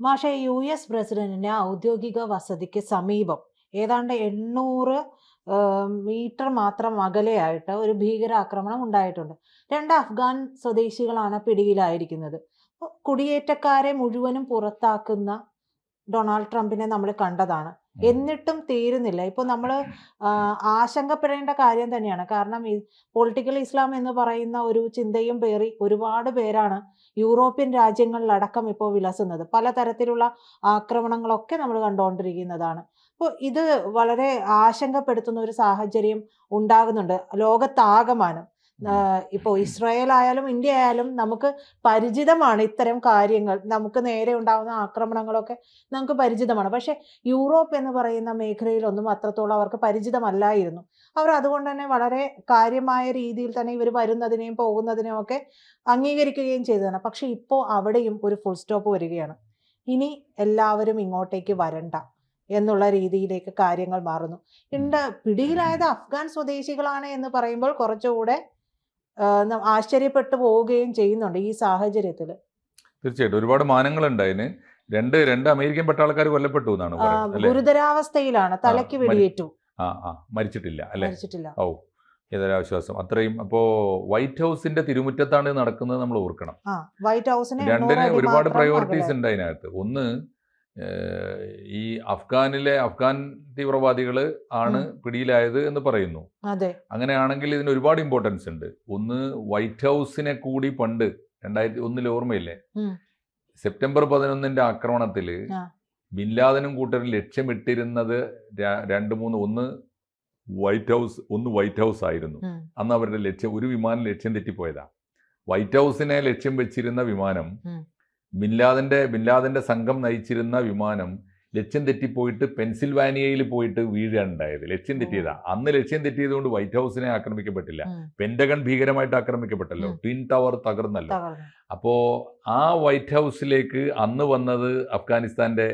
മാഷെ U S പ്രസിഡന്റിന്റെ ഔദ്യോഗിക വസതിക്ക് സമീപം ഏതാണ്ട് എണ്ണൂറ് മീറ്റർ മാത്രം അകലെയായിട്ട് ഒരു ഭീകരാക്രമണം ഉണ്ടായിട്ടുണ്ട്. രണ്ട് അഫ്ഗാൻ സ്വദേശികളാണ് പിടിയിലായിരിക്കുന്നത്. കുടിയേറ്റക്കാരെ മുഴുവനും പുറത്താക്കുന്ന ഡൊണാൾഡ് ട്രംപിനെ നമ്മൾ കണ്ടതാണ്. എന്നിട്ടും തീരുന്നില്ല. ഇപ്പോൾ നമ്മൾ ആശങ്കപ്പെടേണ്ട കാര്യം തന്നെയാണ്. കാരണം പൊളിറ്റിക്കൽ ഇസ്ലാം എന്ന് പറയുന്ന ഒരു ചിന്തയും പേറി ഒരുപാട് പേരാണ് യൂറോപ്യൻ രാജ്യങ്ങളിലടക്കം ഇപ്പോൾ വിലസുന്നത്. പലതരത്തിലുള്ള ആക്രമണങ്ങളൊക്കെ നമ്മൾ കണ്ടുകൊണ്ടിരിക്കുന്നതാണ് അപ്പോൾ ഇത് വളരെ ആശങ്കപ്പെടുത്തുന്ന ഒരു സാഹചര്യം ഉണ്ടാകുന്നുണ്ട്. ലോകത്താകമാനം. ഇപ്പോൾ ഇസ്രായേൽ ആയാലും ഇന്ത്യ ആയാലും നമുക്ക് പരിചിതമാണ് ഇത്തരം കാര്യങ്ങൾ. നമുക്ക് നേരെ ഉണ്ടാകുന്ന ആക്രമണങ്ങളൊക്കെ നമുക്ക് പരിചിതമാണ്. പക്ഷേ യൂറോപ്പ് എന്ന് പറയുന്ന മേഖലയിലൊന്നും അത്രത്തോളം അവർക്ക് പരിചിതമല്ലായിരുന്നു. അവർ അതുകൊണ്ട് തന്നെ വളരെ കാര്യമായ രീതിയിൽ തന്നെ ഇവർ വരുന്നതിനെയും പോകുന്നതിനെയും ഒക്കെ അംഗീകരിക്കുകയും ചെയ്തതാണ്. പക്ഷെ ഇപ്പോൾ അവിടെയും ഒരു ഫുൾ സ്റ്റോപ്പ് വരികയാണ്. ഇനി എല്ലാവരും ഇങ്ങോട്ടേക്ക് വരണ്ട എന്നുള്ള രീതിയിലേക്ക് കാര്യങ്ങൾ മാറുന്നു. ഉണ്ട് പിടിയിലായത് അഫ്ഗാൻ സ്വദേശികളാണ് എന്ന് പറയുമ്പോൾ കുറച്ചുകൂടെ ആശ്ചര്യപ്പെട്ടു പോവുകയും ചെയ്യുന്നുണ്ട് ഈ സാഹചര്യത്തിൽ തീർച്ചയായിട്ടും. ഒരുപാട് മാനങ്ങളുണ്ട് അതിന്. രണ്ട് രണ്ട് അമേരിക്കൻ പട്ടാളക്കാർ കൊല്ലപ്പെട്ടു എന്നാണ് ഗുരുതരാവസ്ഥയിലാണ്. തലയ്ക്ക് വെടിയേറ്റു. ആ ആ മരിച്ചിട്ടില്ല അല്ലേ? മരിച്ചിട്ടില്ല. ഓ ഏതൊരാശ്വാസം അത്രയും അപ്പോ വൈറ്റ് ഹൗസിന്റെ തിരുമുറ്റത്താണ് നടക്കുന്നത് നമ്മൾ ഓർക്കണം. വൈറ്റ് ഹൗസിന് രണ്ടിന് ഒരുപാട് പ്രയോറിറ്റീസ് ഉണ്ട് അതിനകത്ത്. ഒന്ന് ഈ അഫ്ഗാനിലെ അഫ്ഗാൻ തീവ്രവാദികൾ ആണ് പിടിയിലായത് എന്ന് പറയുന്നു. അതെ. അങ്ങനെയാണെങ്കിൽ ഇതിന് ഒരുപാട് ഇമ്പോർട്ടൻസ് ഉണ്ട്. ഒന്ന് വൈറ്റ് ഹൗസിനെ കൂടി പണ്ട് രണ്ടായിരത്തി ഒന്നിൽ ഓർമ്മയില്ലേ. സെപ്റ്റംബർ പതിനൊന്നിന്റെ ആക്രമണത്തിൽ ബില്ലാദനും ബിൻലാദനും കൂട്ടരും ലക്ഷ്യമിട്ടിരുന്നത് രണ്ട് മൂന്ന് ഒന്ന് വൈറ്റ് ഹൗസ് ഒന്ന് വൈറ്റ് ഹൗസ് ആയിരുന്നു. അന്ന് അവരുടെ ലക്ഷ്യം ഒരു വിമാനം ലക്ഷ്യം തെറ്റിപ്പോയതാ. വൈറ്റ് ഹൗസിനെ ലക്ഷ്യം വെച്ചിരുന്ന വിമാനം ബിൻലാദന്റെ ബിൻലാദന്റെ സംഘം നയിച്ചിരുന്ന വിമാനം ലക്ഷ്യം തെറ്റിപ്പോയിട്ട് പെൻസിൽവാനിയയിൽ പോയിട്ട് വീഴുകയുണ്ടായത് ലക്ഷ്യം ഓ. തെറ്റിയതാ. അന്ന് ലക്ഷ്യം തെറ്റിയതുകൊണ്ട് വൈറ്റ് ഹൗസിനെ ആക്രമിക്കപ്പെട്ടില്ല. പെൻഡഗൺ ഭീകരമായിട്ട് ആക്രമിക്കപ്പെട്ടല്ലോ. ട്വിൻ ടവർ തകർന്നല്ലോ. അപ്പോൾ അപ്പോ ആ വൈറ്റ് ഹൗസിലേക്ക് അന്ന് വന്നത് അഫ്ഗാനിസ്ഥാന്റെ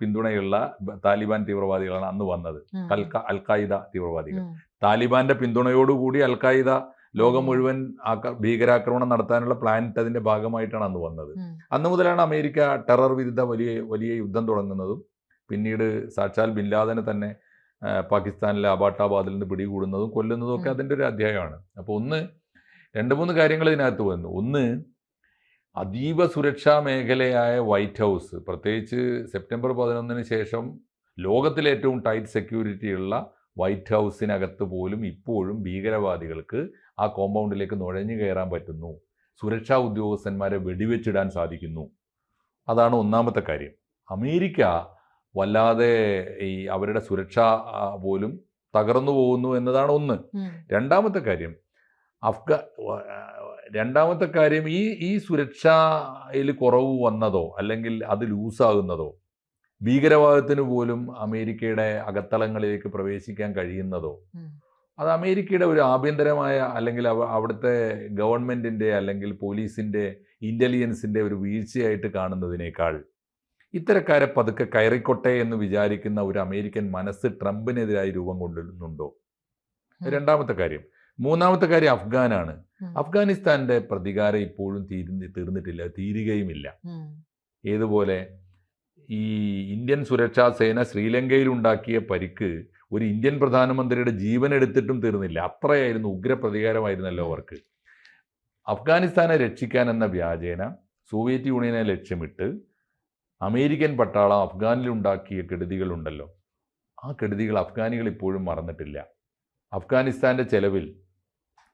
പിന്തുണയുള്ള താലിബാൻ തീവ്രവാദികളാണ് അന്ന് വന്നത്. അൽ അൽ അൽഖായിദ തീവ്രവാദികൾ. താലിബാന്റെ പിന്തുണയോടുകൂടി അൽഖായിദ ലോകം മുഴുവൻ ഭീകരാക്രമണം നടത്താനുള്ള പ്ലാൻ അതിന്റെ ഭാഗമായിട്ടാണ് അന്ന് വന്നത്. അന്ന് മുതലാണ് അമേരിക്ക ടെറർ വിരുദ്ധ വലിയ വലിയ യുദ്ധം തുടങ്ങുന്നതും പിന്നീട് സാക്ഷാൽ ബിൻലാദനെ തന്നെ പാകിസ്ഥാനിലെ അബാട്ടാബാദിൽ നിന്ന് പിടികൂടുന്നതും കൊല്ലുന്നതും ഒക്കെ അതിന്റെ ഒരു അധ്യായമാണ്. അപ്പോൾ ഒന്ന് രണ്ട് മൂന്ന് കാര്യങ്ങൾ ഇതിനകത്ത് വന്നു. ഒന്ന് അതീവ സുരക്ഷാ മേഖലയായ വൈറ്റ് ഹൗസ് പ്രത്യേകിച്ച് സെപ്റ്റംബർ പതിനൊന്നിന് ശേഷം ലോകത്തിലെ ഏറ്റവും ടൈറ്റ് സെക്യൂരിറ്റി ഉള്ള വൈറ്റ് ഹൗസിനകത്ത് പോലും ഇപ്പോഴും ഭീകരവാദികൾക്ക് ആ കോമ്പൗണ്ടിലേക്ക് നുഴഞ്ഞു കയറാൻ പറ്റുന്നു. സുരക്ഷാ ഉദ്യോഗസ്ഥന്മാരെ വെടിവെച്ചിടാൻ സാധിക്കുന്നു. അതാണ് ഒന്നാമത്തെ കാര്യം. അമേരിക്ക വല്ലാതെ ഈ അവരുടെ സുരക്ഷ പോലും തകർന്നു പോകുന്നു എന്നതാണ് ഒന്ന്. രണ്ടാമത്തെ കാര്യം അഫ്ഗാ രണ്ടാമത്തെ കാര്യം ഈ ഈ സുരക്ഷയിൽ കുറവ് വന്നതോ അല്ലെങ്കിൽ അത് ലൂസാകുന്നതോ ഭീകരവാദത്തിന് പോലും അമേരിക്കയുടെ അകത്തളങ്ങളിലേക്ക് പ്രവേശിക്കാൻ കഴിയുന്നതോ. അത് അമേരിക്കയുടെ ഒരു ആഭ്യന്തരമായ അല്ലെങ്കിൽ അവ അവിടുത്തെ ഗവൺമെന്റിന്റെ അല്ലെങ്കിൽ പോലീസിന്റെ ഇന്റലിജൻസിന്റെ ഒരു വീഴ്ചയായിട്ട് കാണുന്നതിനേക്കാൾ ഇത്തരക്കാരെ പതുക്കെ കയറിക്കൊട്ടെ എന്ന് വിചാരിക്കുന്ന ഒരു അമേരിക്കൻ മനസ്സ് ട്രംപിനെതിരായി രൂപം കൊണ്ടുണ്ടോ രണ്ടാമത്തെ കാര്യം. മൂന്നാമത്തെ കാര്യം അഫ്ഗാനാണ്. അഫ്ഗാനിസ്ഥാന്റെ പ്രതികാരം ഇപ്പോഴും തീരുന്ന തീർന്നിട്ടില്ല തീരുകയുമില്ല. ഏതുപോലെ ഈ ഇന്ത്യൻ സുരക്ഷാ സേന ശ്രീലങ്കയിൽ ഉണ്ടാക്കിയ പരിക്ക് ഒരു ഇന്ത്യൻ പ്രധാനമന്ത്രിയുടെ ജീവൻ എടുത്തിട്ടും തീർന്നില്ല. അത്രയായിരുന്നു ഉഗ്ര പ്രതികാരമായിരുന്നല്ലോ അവർക്ക്. അഫ്ഗാനിസ്ഥാനെ രക്ഷിക്കാൻ എന്ന വ്യാജേന സോവിയറ്റ് യൂണിയനെ ലക്ഷ്യമിട്ട് അമേരിക്കൻ പട്ടാളം അഫ്ഗാനിൽ ഉണ്ടാക്കിയ കെടുതികളുണ്ടല്ലോ. ആ കെടുതികൾ അഫ്ഗാനികൾ ഇപ്പോഴും മറന്നിട്ടില്ല. അഫ്ഗാനിസ്ഥാന്റെ ചെലവിൽ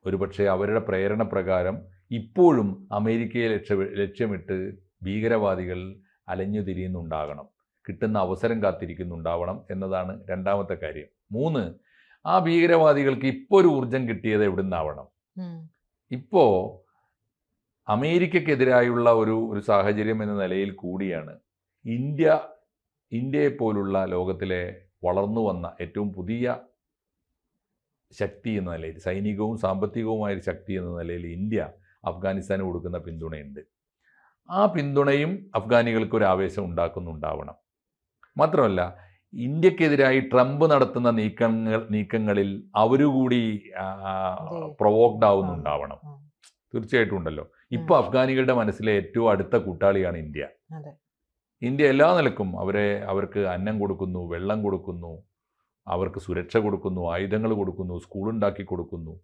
ഒരുപക്ഷെ അവരുടെ പ്രേരണ പ്രകാരം ഇപ്പോഴും അമേരിക്കയെ ലക്ഷ്യ ലക്ഷ്യമിട്ട് ഭീകരവാദികൾ അലഞ്ഞു തിരിയുന്നുണ്ടാകണം. കിട്ടുന്ന അവസരം കാത്തിരിക്കുന്നുണ്ടാവണം എന്നതാണ് രണ്ടാമത്തെ കാര്യം. മൂന്ന് ആ ഭീകരവാദികൾക്ക് ഇപ്പോൾ ഒരു ഊർജം കിട്ടിയത് എവിടുന്നാവണം? നിന്നാവണം ഇപ്പോൾ അമേരിക്കക്കെതിരായുള്ള ഒരു ഒരു സാഹചര്യം എന്ന നിലയിൽ കൂടിയാണ് ഇന്ത്യ ഇന്ത്യയെ പോലുള്ള ലോകത്തിലെ വളർന്നു വന്ന ഏറ്റവും പുതിയ ശക്തി എന്ന നിലയിൽ സൈനികവും സാമ്പത്തികവുമായ ഒരു ശക്തി എന്ന നിലയിൽ ഇന്ത്യ അഫ്ഗാനിസ്ഥാന് കൊടുക്കുന്ന പിന്തുണയുണ്ട്. ആ പിന്തുണയും അഫ്ഗാനികൾക്ക് ഒരു ആവേശം ഉണ്ടാക്കുന്നുണ്ടാവണം. മാത്രമല്ല ഇന്ത്യക്കെതിരായി ട്രംപ് നടത്തുന്ന നീക്കങ്ങൾ നീക്കങ്ങളിൽ അവരുകൂടി. പ്രൊവോക്ഡ് ആവുന്നുണ്ടാവണം. തീർച്ചയായിട്ടും ഉണ്ടല്ലോ. ഇപ്പൊ അഫ്ഗാനികളുടെ മനസ്സിലെ ഏറ്റവും അടുത്ത കൂട്ടാളിയാണ് ഇന്ത്യ. ഇന്ത്യ എല്ലാ നിലക്കും അവരെ അവർക്ക് അന്നം കൊടുക്കുന്നു വെള്ളം കൊടുക്കുന്നു അവർക്ക് സുരക്ഷ കൊടുക്കുന്നു ആയുധങ്ങൾ കൊടുക്കുന്നു സ്കൂളുണ്ടാക്കി കൊടുക്കുന്നു.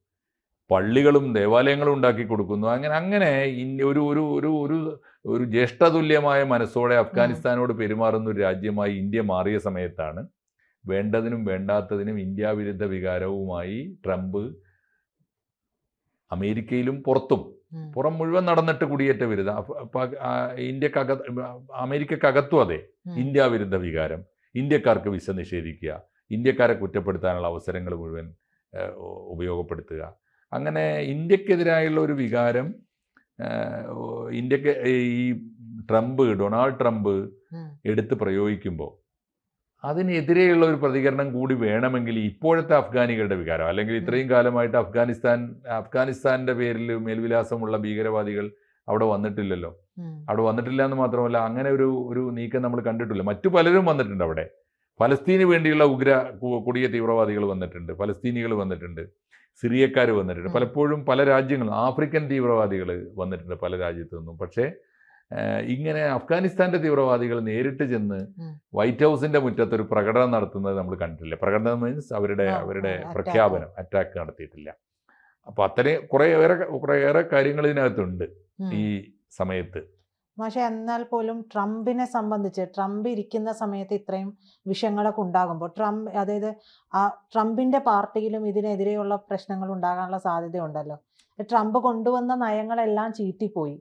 പള്ളികളും ദേവാലയങ്ങളും ഉണ്ടാക്കി കൊടുക്കുന്നു. അങ്ങനെ അങ്ങനെ ഒരു ഒരു ഒരു ഒരു ഒരു ജ്യേഷ്ഠതുല്യമായ മനസ്സോടെ അഫ്ഗാനിസ്ഥാനോട് പെരുമാറുന്ന ഒരു രാജ്യമായി ഇന്ത്യ മാറിയ സമയത്താണ് വേണ്ടതിനും വേണ്ടാത്തതിനും ഇന്ത്യ വിരുദ്ധ വികാരവുമായി ട്രംപ് അമേരിക്കയിലും പുറത്തും. പുറം മുഴുവൻ നടന്നിട്ട് കുടിയേറ്റ വിരുദ്ധ. ഇന്ത്യക്കക അമേരിക്കക്കകത്തും അതെ. ഇന്ത്യ വിരുദ്ധ വികാരം. ഇന്ത്യക്കാർക്ക് വിസ നിഷേധിക്കുക. ഇന്ത്യക്കാരെ കുറ്റപ്പെടുത്താനുള്ള അവസരങ്ങൾ മുഴുവൻ ഉപയോഗപ്പെടുത്തുക. അങ്ങനെ ഇന്ത്യക്കെതിരായുള്ള ഒരു വികാരം ഇന്ത്യയ്ക്ക് ഈ ട്രംപ് ഡൊണാൾഡ് ട്രംപ് എടുത്ത് പ്രയോഗിക്കുമ്പോൾ അതിനെതിരെയുള്ള ഒരു പ്രതികരണം കൂടി വേണമെങ്കിൽ ഇപ്പോഴത്തെ അഫ്ഗാനികളുടെ വികാരം അല്ലെങ്കിൽ ഇത്രയും കാലമായിട്ട് അഫ്ഗാനിസ്ഥാൻ അഫ്ഗാനിസ്ഥാന്റെ പേരിൽ മേൽവിലാസമുള്ള ഭീകരവാദികൾ അവിടെ വന്നിട്ടില്ലല്ലോ. അവിടെ വന്നിട്ടില്ല എന്ന് മാത്രമല്ല അങ്ങനെ ഒരു ഒരു നീക്കം നമ്മൾ കണ്ടിട്ടില്ല. മറ്റു പലരും വന്നിട്ടുണ്ട് അവിടെ. ഫലസ്തീന് വേണ്ടിയുള്ള ഉഗ്ര കൊടിയ തീവ്രവാദികൾ വന്നിട്ടുണ്ട് പലസ്തീനികൾ വന്നിട്ടുണ്ട് സിറിയക്കാർ വന്നിട്ടുണ്ട്. പലപ്പോഴും പല രാജ്യങ്ങളും ആഫ്രിക്കൻ തീവ്രവാദികൾ വന്നിട്ടുണ്ട് പല രാജ്യത്തു നിന്നും. പക്ഷേ ഇങ്ങനെ അഫ്ഗാനിസ്ഥാന്റെ തീവ്രവാദികൾ നേരിട്ട് ചെന്ന് വൈറ്റ് ഹൗസിന്റെ മുറ്റത്ത് ഒരു പ്രകടനം നടത്തുന്നത് നമ്മൾ കണ്ടിട്ടില്ല. പ്രകടനം മീൻസ് അവരുടെ അവരുടെ പ്രഖ്യാപനം അറ്റാക്ക് നടത്തിയിട്ടില്ല. അപ്പൊ അത്രയും കുറേയേറെ ഏറെ കാര്യങ്ങൾ ഇതിനകത്തുണ്ട് ഈ സമയത്ത്. പക്ഷെ എന്നാൽ പോലും ട്രംപിനെ സംബന്ധിച്ച് ട്രംപ് ഇരിക്കുന്ന സമയത്ത് ഇത്രയും വിഷയങ്ങളൊക്കെ ഉണ്ടാകുമ്പോൾ ട്രംപ് അതായത് ആ ട്രംപിന്റെ പാർട്ടിയിലും ഇതിനെതിരെയുള്ള പ്രശ്നങ്ങൾ ഉണ്ടാകാനുള്ള സാധ്യതയുണ്ടല്ലോ. ട്രംപ് കൊണ്ടുവന്ന നയങ്ങളെല്ലാം ചീറ്റിപ്പോയി.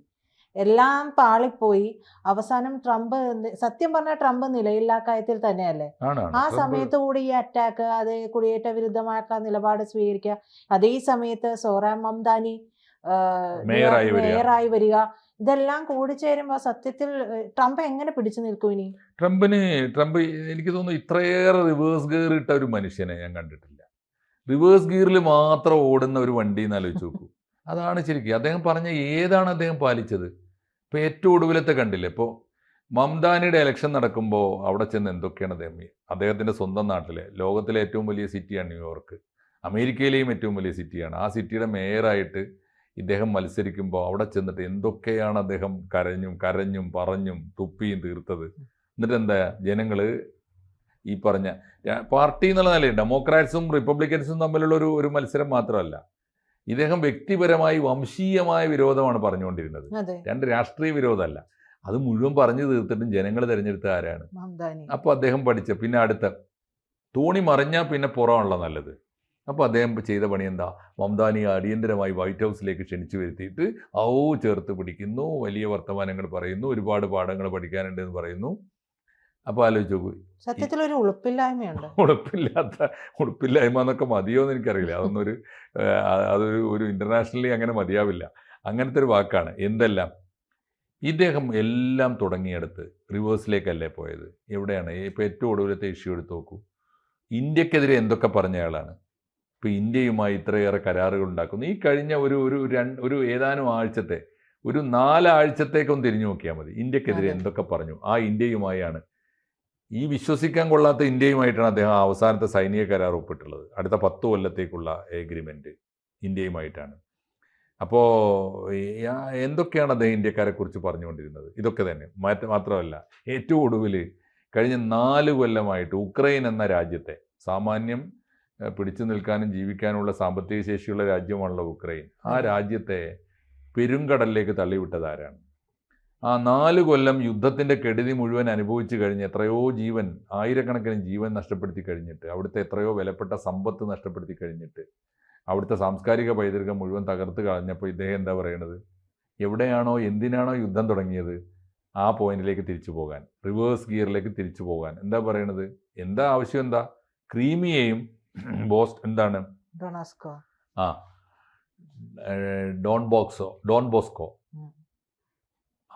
എല്ലാം പാളിപ്പോയി അവസാനം ട്രംപ് സത്യം പറഞ്ഞ ട്രംപ് നിലയില്ലാക്കായത്തിൽ തന്നെയല്ലേ? ആ സമയത്ത് കൂടി ഈ അറ്റാക്ക് അത് കുടിയേറ്റ വിരുദ്ധമായിട്ടുള്ള നിലപാട് സ്വീകരിക്കുക. അതേ സമയത്ത് സോറാം മംദാനി മേയറായി വരിക. മേയറായി കൂടി ചേരുമ്പോൾ സത്യത്തിൽ ട്രംപ് എങ്ങനെ പിടിച്ചു നിൽക്കും ഇനി? ട്രംപിന് ട്രംപ് എനിക്ക് തോന്നുന്നു ഇത്രയേറെ റിവേഴ്സ് ഗിയർ ഇട്ട ഒരു മനുഷ്യനെ ഞാൻ കണ്ടിട്ടില്ല. റിവേഴ്സ് ഗിയറിൽ മാത്രം ഓടുന്ന ഒരു വണ്ടി എന്ന് ആലോചിച്ച് നോക്കൂ. അതാണ് ശരിക്കും. അദ്ദേഹം പറഞ്ഞ ഏതാണ് അദ്ദേഹം പാലിച്ചത്? ഇപ്പൊ ഏറ്റവും ഒടുവിലത്തെ കണ്ടില്ലേ? ഇപ്പോൾ മംദാനിയുടെ ഇലക്ഷൻ നടക്കുമ്പോൾ അവിടെ ചെന്ന് എന്തൊക്കെയാണ് അദ്ദേഹം അദ്ദേഹത്തിന്റെ സ്വന്തം നാട്ടിലെ ലോകത്തിലെ ഏറ്റവും വലിയ സിറ്റിയാണ് ന്യൂയോർക്ക്. അമേരിക്കയിലെയും ഏറ്റവും വലിയ സിറ്റിയാണ് ആ സിറ്റിയുടെ മേയറായിട്ട് ഇദ്ദേഹം മത്സരിക്കുമ്പോൾ അവിടെ ചെന്നിട്ട് എന്തൊക്കെയാണ് അദ്ദേഹം കരഞ്ഞും കരഞ്ഞും പറഞ്ഞും തുപ്പിയും തീർത്തത്? എന്നിട്ട് എന്താ ജനങ്ങൾ ഈ പറഞ്ഞ പാർട്ടി എന്നുള്ള നിലയിൽ ഡെമോക്രാറ്റ്സും റിപ്പബ്ലിക്കൻസും തമ്മിലുള്ള ഒരു ഒരു മത്സരം മാത്രമല്ല. ഇദ്ദേഹം വ്യക്തിപരമായി വംശീയമായ വിരോധമാണ് പറഞ്ഞുകൊണ്ടിരുന്നത്. രണ്ട് രാഷ്ട്രീയ വിരോധമല്ല. അത് മുഴുവൻ പറഞ്ഞു തീർത്തിട്ടും ജനങ്ങൾ തിരഞ്ഞെടുത്ത ആരാണ്? അപ്പോൾ അദ്ദേഹം പഠിച്ച പിന്നെ അടുത്ത തോണി മറിഞ്ഞാൽ പിന്നെ പുറമാണല്ലോ നല്ലത്. അപ്പോൾ അദ്ദേഹം ചെയ്ത പണി എന്താ? മംദാനിയെ അടിയന്തരമായി വൈറ്റ് ഹൗസിലേക്ക് ക്ഷണിച്ചു വരുത്തിയിട്ട് ഔ ചേർത്ത് പിടിക്കുന്നു വലിയ വർത്തമാനങ്ങൾ പറയുന്നു ഒരുപാട് പാഠങ്ങൾ പഠിക്കാനുണ്ട് എന്ന് പറയുന്നു. അപ്പോൾ ആലോചിച്ച് നോക്കൂ. സത്യത്തിൽ ഒരു ഉളുപ്പില്ലായ്മയുണ്ട്. ഉളുപ്പില്ലാത്ത ഉളുപ്പില്ലായ്മ എന്നൊക്കെ മതിയോ എന്ന് എനിക്കറിയില്ല. അതൊന്നും ഒരു അതൊരു ഒരു ഇന്റർനാഷണലി അങ്ങനെ മതിയാവില്ല. അങ്ങനത്തെ ഒരു വാക്കാണ്. എന്തെല്ലാം? ഇദ്ദേഹം എല്ലാം തുടങ്ങിയെടുത്ത് റിവേഴ്സിലേക്കല്ലേ പോയത്? എവിടെയാണ്? ഇപ്പോൾ ഏറ്റവും ഒടുവിലത്തെ ഇഷ്യൂ എടുത്ത് നോക്കൂ. ഇന്ത്യക്കെതിരെ എന്തൊക്കെ പറഞ്ഞ ആളാണ്? ഇപ്പോൾ ഇന്ത്യയുമായി ഇത്രയേറെ കരാറുകൾ ഉണ്ടാക്കുന്നു ഈ കഴിഞ്ഞ ഒരു ഒരു രണ്ട് ഒരു ഏതാനും ആഴ്ചത്തെ ഒരു നാലാഴ്ചത്തേക്കൊന്ന് തിരിഞ്ഞു നോക്കിയാൽ മതി. ഇന്ത്യക്കെതിരെ. എന്തൊക്കെ പറഞ്ഞു? ആ ഇന്ത്യയുമായാണ്. ഈ വിശ്വസിക്കാൻ കൊള്ളാത്ത ഇന്ത്യയുമായിട്ടാണ് അദ്ദേഹം അവസാനത്തെ സൈനിക കരാർ ഒപ്പിട്ടുള്ളത്. അടുത്ത പത്ത് കൊല്ലത്തേക്കുള്ള എഗ്രിമെന്റ് ഇന്ത്യയുമായിട്ടാണ്. അപ്പോൾ എന്തൊക്കെയാണ് അദ്ദേഹം ഇന്ത്യക്കാരെ കുറിച്ച് പറഞ്ഞുകൊണ്ടിരുന്നത്? ഇതൊക്കെ തന്നെ. മാറ്റ മാത്രമല്ല ഏറ്റവും ഒടുവിൽ കഴിഞ്ഞ നാല് കൊല്ലമായിട്ട് ഉക്രൈൻ എന്ന രാജ്യത്തെ സാമാന്യം പിടിച്ചു നിൽക്കാനും ജീവിക്കാനുമുള്ള സാമ്പത്തിക ശേഷിയുള്ള രാജ്യമാണല്ലോ ഉക്രൈൻ. ആ രാജ്യത്തെ പെരുങ്കടലിലേക്ക് തള്ളിവിട്ടത് ആരാണ്? ആ നാല് കൊല്ലം യുദ്ധത്തിന്റെ കെടുതി മുഴുവൻ അനുഭവിച്ചു കഴിഞ്ഞ് എത്രയോ ജീവൻ ആയിരക്കണക്കിന് ജീവൻ നഷ്ടപ്പെടുത്തി കഴിഞ്ഞിട്ട് അവിടുത്തെ എത്രയോ വിലപ്പെട്ട സമ്പത്ത് നഷ്ടപ്പെടുത്തി കഴിഞ്ഞിട്ട് അവിടുത്തെ സാംസ്കാരിക പൈതൃകം മുഴുവൻ തകർത്ത് കളഞ്ഞപ്പോൾ ഇദ്ദേഹം എന്താ പറയണത്? എവിടെയാണോ എന്തിനാണോ യുദ്ധം തുടങ്ങിയത്? ആ പോയിന്റിലേക്ക് തിരിച്ചു പോകാൻ റിവേഴ്സ് ഗിയറിലേക്ക് തിരിച്ചു പോകാൻ എന്താ പറയണത്? എന്താ ആവശ്യം എന്താ? ക്രീമിയെയും ബോസ് എന്താണ്? ആ ഡോൺ ബോക്സോ ഡോൺ ബോസ്കോ.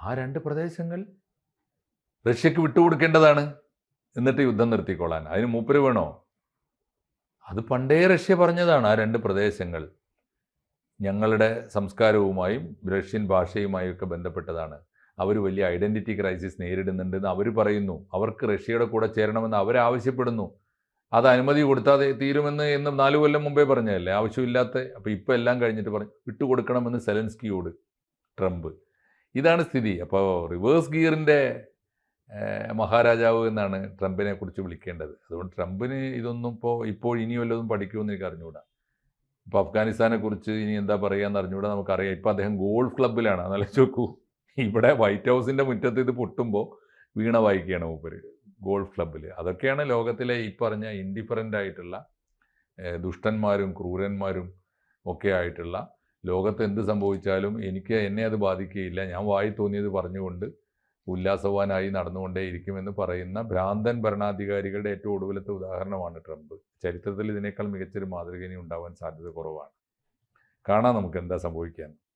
ആ രണ്ട് പ്രദേശങ്ങൾ റഷ്യക്ക് വിട്ടുകൊടുക്കേണ്ടതാണ് എന്നിട്ട് യുദ്ധം നിർത്തിക്കൊള്ളാൻ അതിന് മൂപ്പര് വേണോ? അത് പണ്ടേ റഷ്യ പറഞ്ഞതാണ് ആ രണ്ട് പ്രദേശങ്ങൾ. ഞങ്ങളുടെ സംസ്കാരവുമായും റഷ്യൻ ഭാഷയുമായും ഒക്കെ ബന്ധപ്പെട്ടതാണ്. അവർ വലിയ ഐഡന്റിറ്റി ക്രൈസിസ് നേരിടുന്നുണ്ടെന്ന് അവർ പറയുന്നു. അവർക്ക് റഷ്യയുടെ കൂടെ ചേരണമെന്ന് അവർ ആവശ്യപ്പെടുന്നു അത് അനുമതി കൊടുത്താൽ തീരുമെന്ന് എന്ന് നാലു കൊല്ലം മുമ്പേ പറഞ്ഞതല്ലേ? ആവശ്യമില്ലാത്ത അപ്പോൾ ഇപ്പോൾ എല്ലാം കഴിഞ്ഞിട്ട് പറഞ്ഞു വിട്ടുകൊടുക്കണമെന്ന് സെലൻസ്കിയോട് ട്രംപ്. ഇതാണ് സ്ഥിതി. അപ്പോൾ റിവേഴ്സ് ഗിയറിന്റെ മഹാരാജാവ് എന്നാണ് ട്രംപിനെ കുറിച്ച് വിളിക്കേണ്ടത്. അതുകൊണ്ട് ട്രംപിന് ഇതൊന്നും ഇപ്പോൾ ഇപ്പോൾ ഇനി വല്ലതും പഠിക്കുമെന്ന് എനിക്ക് അറിഞ്ഞുകൂടാ ഇപ്പോൾ അഫ്ഗാനിസ്ഥാനെ കുറിച്ച് ഇനി എന്താ പറയുകയെന്ന് അറിഞ്ഞുകൂടാ നമുക്കറിയാം. ഇപ്പോൾ അദ്ദേഹം ഗോൾഫ് ക്ലബ്ബിലാണ്. എന്നാലും ചോക്കൂ ഇവിടെ വൈറ്റ് ഹൗസിന്റെ മുറ്റത്ത് ഇത് പൊട്ടുമ്പോൾ വീണ വായിക്കുകയാണ് മൂപ്പര്. ഗോൾഫ് ക്ലബ്ബിൽ അതൊക്കെയാണ് ലോകത്തിലെ ഈ പറഞ്ഞ ഇൻഡിഫറന്റ് ആയിട്ടുള്ള ദുഷ്ടന്മാരും ക്രൂരന്മാരും ഒക്കെ ആയിട്ടുള്ള ലോകത്ത് എന്ത് സംഭവിച്ചാലും എനിക്ക് എന്നെ അത് ബാധിക്കുകയില്ല. ഞാൻ വായി തോന്നിയത് പറഞ്ഞുകൊണ്ട് ഉല്ലാസവാനായി നടന്നുകൊണ്ടേയിരിക്കുമെന്ന് പറയുന്ന ഭ്രാന്തൻ ഭരണാധികാരികളുടെ ഏറ്റവും ഒടുവിലത്തെ ഉദാഹരണമാണ് ട്രംപ്. ചരിത്രത്തിൽ ഇതിനേക്കാൾ മികച്ചൊരു മാതൃക ഇനി ഉണ്ടാവാൻ സാധ്യത കുറവാണ്. കാണാം നമുക്ക് എന്താ സംഭവിക്കാൻ